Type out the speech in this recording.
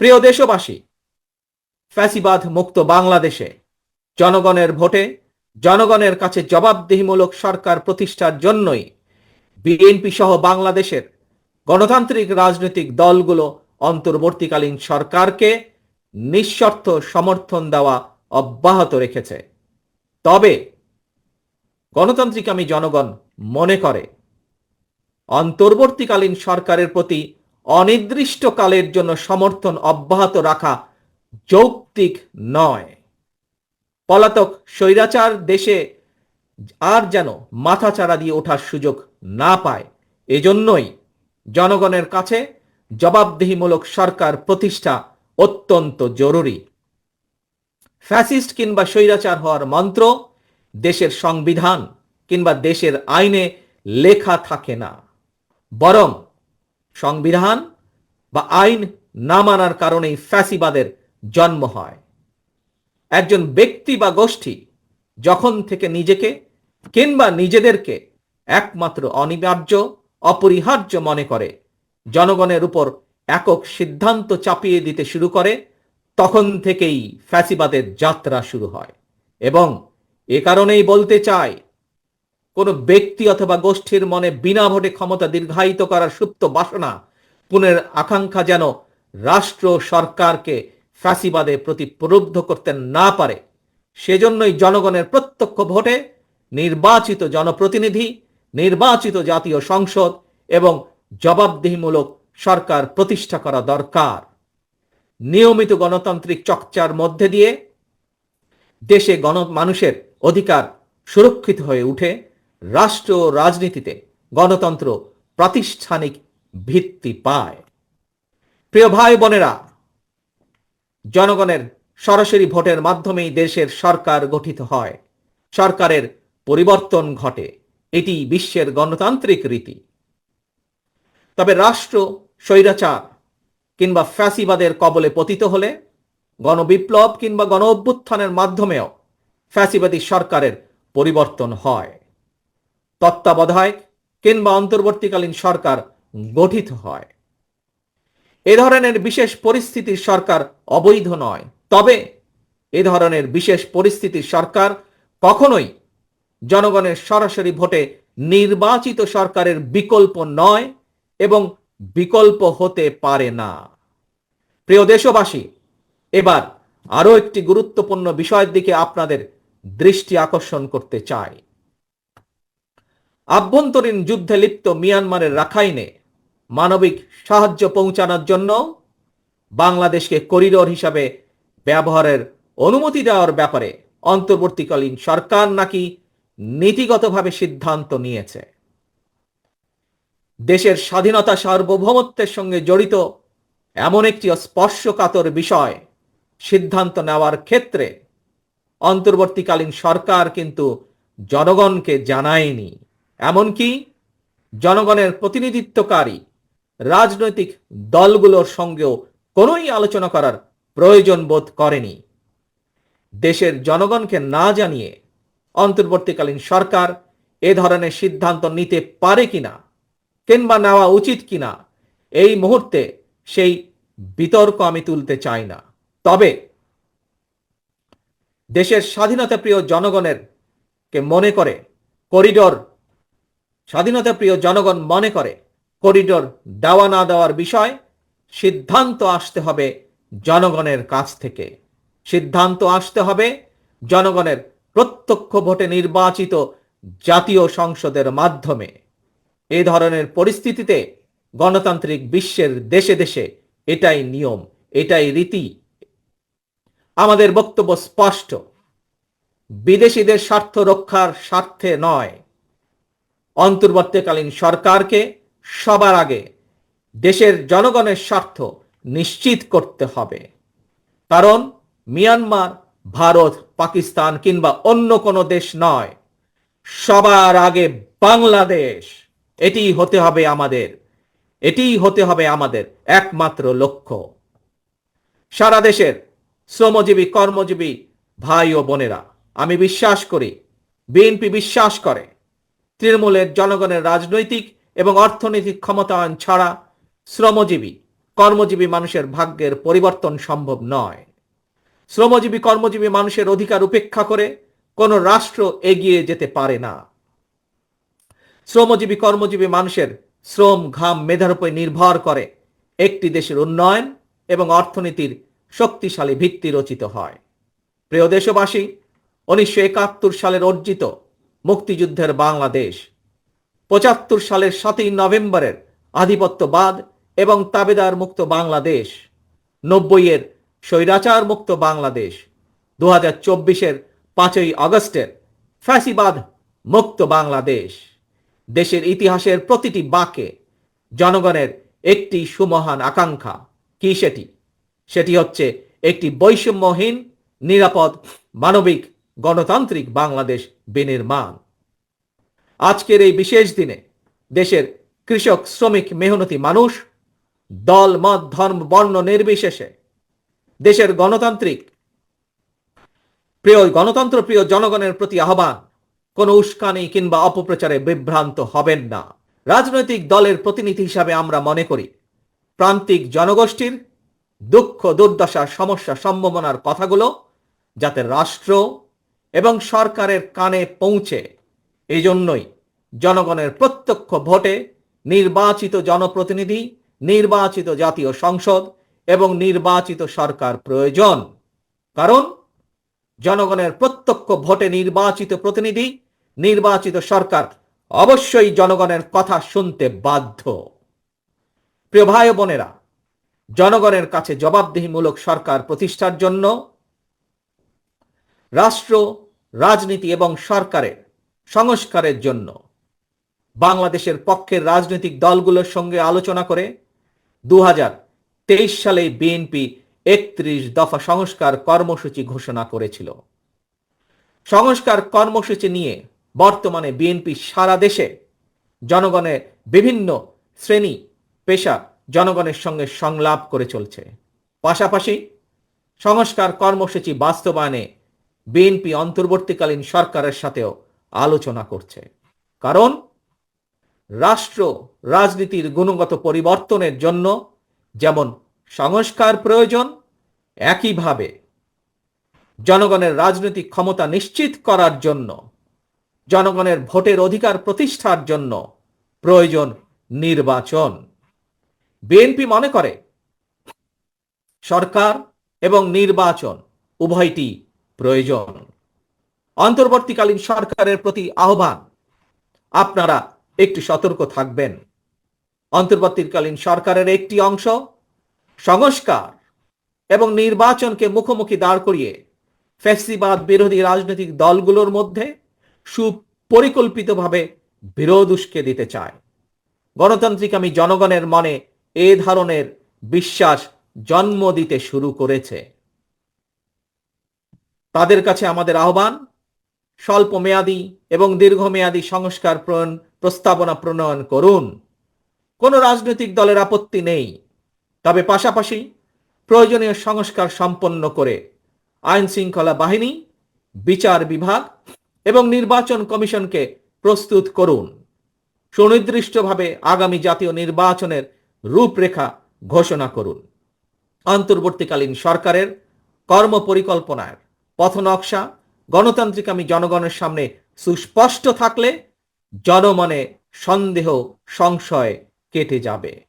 প্রিয় দেশবাসী, ফ্যাসিবাদ মুক্ত বাংলাদেশে জনগণের ভোটে জনগণের কাছে জবাবদিহিমূলক সরকার প্রতিষ্ঠার জন্যই বিএনপি সহ বাংলাদেশের গণতান্ত্রিক রাজনৈতিক দলগুলো অন্তর্বর্তীকালীন সরকারকে নিঃশর্ত সমর্থন দেওয়া অব্যাহত রেখেছে। তবে গণতান্ত্রিক আমি জনগণ মনে করে, অন্তর্বর্তীকালীন সরকারের প্রতি অনির্দিষ্টকালের জন্য সমর্থন অব্যাহত রাখা যৌক্তিক নয়। পলাতক স্বৈরাচার দেশে আর যেন মাথাচাড়া দিয়ে ওঠার সুযোগ না পায়, এজন্যই জনগণের কাছে জবাবদিহিমূলক সরকার প্রতিষ্ঠা অত্যন্ত জরুরি। ফ্যাসিস্ট কিংবা স্বৈরাচার হওয়ার মন্ত্র, দেশের সংবিধান কিংবা দেশের আইনে লেখা থাকে না। বরং সংবিধান বা আইন না মানার কারণেই ফ্যাসিবাদের জন্ম হয়। একজন ব্যক্তি বা গোষ্ঠী যখন থেকে নিজেকে কিংবা নিজেদেরকে একমাত্র অনিবার্য, অপরিহার্য মনে করে, জনগণের উপর একক সিদ্ধান্ত চাপিয়ে দিতে শুরু করে, তখন থেকেই ফ্যাসিবাদের যাত্রা শুরু হয় এবং এ কারণেই বলতে চাই কোনো ব্যক্তি অথবা গোষ্ঠীর মনে বিনা ভোটে ক্ষমতা দীর্ঘায়িত করার সুপ্ত বাসনা পুনের আকাঙ্ক্ষা যেন রাষ্ট্র সরকারকে ফ্যাসিবাদে প্রতি প্রলুব্ধ করতে না পারে। সেজন্যই জনগণের প্রত্যক্ষ ভোটে নির্বাচিত জনপ্রতিনিধি, নির্বাচিত জাতীয় সংসদ এবং জবাবদিহিমূলক সরকার প্রতিষ্ঠা করা দরকার। নিয়মিত গণতান্ত্রিক চর্চার মধ্যে দিয়ে দেশে গণ, মানুষের অধিকার সুরক্ষিত হয়ে উঠে। রাষ্ট্র রাজনীতিতে গণতন্ত্র প্রাতিষ্ঠানিক ভিত্তি পায়। প্রিয় ভাই বোনেরা, জনগণের সরাসরি ভোটের মাধ্যমেই দেশের সরকার গঠিত হয়। সরকারের পরিবর্তন ঘটে। এটি বিশ্বের গণতান্ত্রিক রীতি। তবে রাষ্ট্র, স্বৈরাচার কিংবা ফ্যাসিবাদের কবলে পতিত হলে, গণবিপ্লব কিংবা গণ অভ্যুত্থানের মাধ্যমেও ফ্যাসিবাদী সরকারের পরিবর্তন হয়। তত্ত্বাবধায়ক কিংবা অন্তর্বর্তীকালীন সরকার গঠিত হয়। এ ধরনের বিশেষ পরিস্থিতির সরকার অবৈধ নয়। তবে এ ধরনের বিশেষ পরিস্থিতির সরকার কখনোই জনগণের সরাসরি ভোটে নির্বাচিত সরকারের বিকল্প নয় এবং বিকল্প হতে পারে না। প্রিয় দেশবাসী, এবার আরও একটি গুরুত্বপূর্ণ বিষয়ের দিকে আপনাদের দৃষ্টি আকর্ষণ করতে চাই। আভ্যন্তরীণ যুদ্ধে লিপ্ত মিয়ানমারের রাখাইনে মানবিক সাহায্য পৌঁছানোর জন্য বাংলাদেশকে করিডোর হিসাবে ব্যবহারের অনুমতি দেওয়ার ব্যাপারে অন্তর্বর্তীকালীন সরকার নাকি নীতিগতভাবে সিদ্ধান্ত নিয়েছে। দেশের স্বাধীনতা সার্বভৌমত্বের সঙ্গে জড়িত এমন একটি স্পর্শকাতর বিষয় সিদ্ধান্ত নেওয়ার ক্ষেত্রে অন্তর্বর্তীকালীন সরকার কিন্তু জনগণকে জানায়নি। এমনকি জনগণের প্রতিনিধিত্বকারী রাজনৈতিক দলগুলোর সঙ্গেও কোনোই আলোচনা করার প্রয়োজন বোধ করেনি। দেশের জনগণকে না জানিয়ে অন্তর্বর্তীকালীন সরকার এ ধরনের সিদ্ধান্ত নিতে পারে কিনা, কিংবা নেওয়া উচিত কিনা, এই মুহূর্তে সেই বিতর্ক আমি তুলতে চাই না। তবে দেশের স্বাধীনতা প্রিয় জনগণের কে মনে করে, করিডোর স্বাধীনতা প্রিয় জনগণ মনে করে, করিডোর দেওয়া না দেওয়ার বিষয়, সিদ্ধান্ত আসতে হবে জনগণের কাছ থেকে। সিদ্ধান্ত আসতে হবে জনগণের প্রত্যক্ষ ভোটে নির্বাচিত জাতীয় সংসদের মাধ্যমে। এ ধরনের পরিস্থিতিতে গণতান্ত্রিক বিশ্বের দেশে দেশে এটাই নিয়ম, এটাই রীতি। আমাদের বক্তব্য স্পষ্ট। বিদেশিদের স্বার্থ রক্ষার স্বার্থে নয়। অন্তর্বর্তীকালীন সরকারকে সবার আগে দেশের জনগণের স্বার্থ নিশ্চিত করতে হবে। কারণ মিয়ানমার, ভারত, পাকিস্তান কিংবা অন্য কোনো দেশ নয়। সবার আগে বাংলাদেশ। এটি হতে হবে আমাদের। এটিই হতে হবে আমাদের একমাত্র লক্ষ্য। সারা দেশের শ্রমজীবী, কর্মজীবী ভাই ও বোনেরা, আমি বিশ্বাস করি, বিএনপি বিশ্বাস করে তৃণমূলের জনগণের রাজনৈতিক এবং অর্থনৈতিক ক্ষমতায়ন ছাড়া শ্রমজীবী, কর্মজীবী মানুষের ভাগ্যের পরিবর্তন সম্ভব নয়। শ্রমজীবী, কর্মজীবী মানুষের অধিকার উপেক্ষা করে কোনো রাষ্ট্র এগিয়ে যেতে পারে না। শ্রমজীবী, কর্মজীবী মানুষের শ্রম ঘাম মেধার উপর নির্ভর করে একটি দেশের উন্নয়ন এবং অর্থনীতির শক্তিশালী ভিত্তি রচিত হয়। প্রিয় দেশবাসী, উনিশশো একাত্তর সালের অর্জিত মুক্তিযুদ্ধের বাংলাদেশ। পঁচাত্তর সালের সাতই নভেম্বরের আধিপত্যবাদ এবং তাবেদার মুক্ত বাংলাদেশ। নব্বইয়ের স্বৈরাচার মুক্ত বাংলাদেশ। দু হাজার চব্বিশের পাঁচই আগস্টের ফ্যাসিবাদ মুক্ত বাংলাদেশ। দেশের ইতিহাসের প্রতিটি বাঁকে জনগণের একটি সুমহান আকাঙ্ক্ষা। কি সেটি? সেটি হচ্ছে একটি বৈষম্যহীন, নিরাপদ, মানবিক গণতান্ত্রিক বাংলাদেশ বিনির্মাণ। আজকের এই বিশেষ দিনে দেশের কৃষক, শ্রমিক, মেহনতি মানুষ দল, মত, ধর্ম, বর্ণ নির্বিশেষে দেশের গণতান্ত্রিক, প্রিয় গণতন্ত্র প্রিয় জনগণের প্রতি আহ্বান, কোনো উস্কানি কিংবা অপপ্রচারে বিভ্রান্ত হবেন না। রাজনৈতিক দলের প্রতিনিধি হিসাবে আমরা মনে করি, প্রান্তিক জনগোষ্ঠীর দুঃখ দুর্দশা সমস্যা, সম্ভাবনার কথাগুলো যাতে রাষ্ট্র এবং সরকারের কানে পৌঁছে। এই জন্যই জনগণের প্রত্যক্ষ ভোটে নির্বাচিত জনপ্রতিনিধি, নির্বাচিত জাতীয় সংসদ এবং নির্বাচিত সরকার প্রয়োজন। কারণ জনগণের প্রত্যক্ষ ভোটে নির্বাচিত প্রতিনিধি, নির্বাচিত সরকার অবশ্যই জনগণের কথা শুনতে বাধ্য। প্রিয় ভাই বোনেরা, জনগণের কাছে জবাবদিহিমূলক সরকার প্রতিষ্ঠার জন্য রাষ্ট্র, রাজনীতি এবং সরকারের সংস্কারের জন্য। বাংলাদেশের পক্ষের রাজনৈতিক দলগুলোর সঙ্গে আলোচনা করে দু সালে বিএনপি একত্রিশ দফা সংস্কার কর্মসূচি ঘোষণা করেছিল। সংস্কার কর্মসূচি নিয়ে বর্তমানে বিএনপি সারা দেশে জনগণের বিভিন্ন শ্রেণি পেশা জনগণের সঙ্গে সংলাপ করে চলছে। পাশাপাশি সংস্কার কর্মসূচি বাস্তবায়নে বিএনপি অন্তর্বর্তীকালীন সরকারের সাথেও আলোচনা করছে। কারণ রাষ্ট্র রাজনীতির গুণগত পরিবর্তনের জন্য যেমন সংস্কার প্রয়োজন, একইভাবে জনগণের রাজনৈতিক ক্ষমতা নিশ্চিত করার জন্য, জনগণের ভোটের অধিকার প্রতিষ্ঠার জন্য প্রয়োজন নির্বাচন। বিএনপি মনে করে, সরকার এবং নির্বাচন উভয়টি প্রয়োজন। অন্তর্বর্তীকালীন সরকারের প্রতি আহ্বান, আপনারা একটু সতর্ক থাকবেন। অন্তর্বর্তীকালীন সরকারের একটি অংশ সংস্কার এবং নির্বাচনকে মুখোমুখি দাঁড় করিয়ে ফ্যাসিবাদ বিরোধী রাজনৈতিক দলগুলোর মধ্যে সুপরিকল্পিতভাবে বিরোধ উস্কে দিতে চায়। গণতান্ত্রিক আমি জনগণের মনে এ ধরনের বিশ্বাস জন্ম দিতে শুরু করেছে। তাদের কাছে আমাদের আহ্বান, স্বল্প মেয়াদী এবং দীর্ঘমেয়াদী সংস্কার প্রস্তাবনা প্রণয়ন করুন। কোনো রাজনৈতিক দলের আপত্তি নেই। তবে পাশাপাশি প্রয়োজনীয় সংস্কার সম্পন্ন করে আইন শৃঙ্খলা বাহিনী, বিচার বিভাগ এবং নির্বাচন কমিশনকে প্রস্তুত করুন। সুনির্দিষ্টভাবে আগামী জাতীয় নির্বাচনের রূপরেখা ঘোষণা করুন। অন্তর্বর্তীকালীন সরকারের কর্মপরিকল্পনার পথনকশা গণতান্ত্রিক আমি জনগণের সামনে সুস্পষ্ট থাকলে জনমনে সন্দেহ সংশয় কেটে যাবে।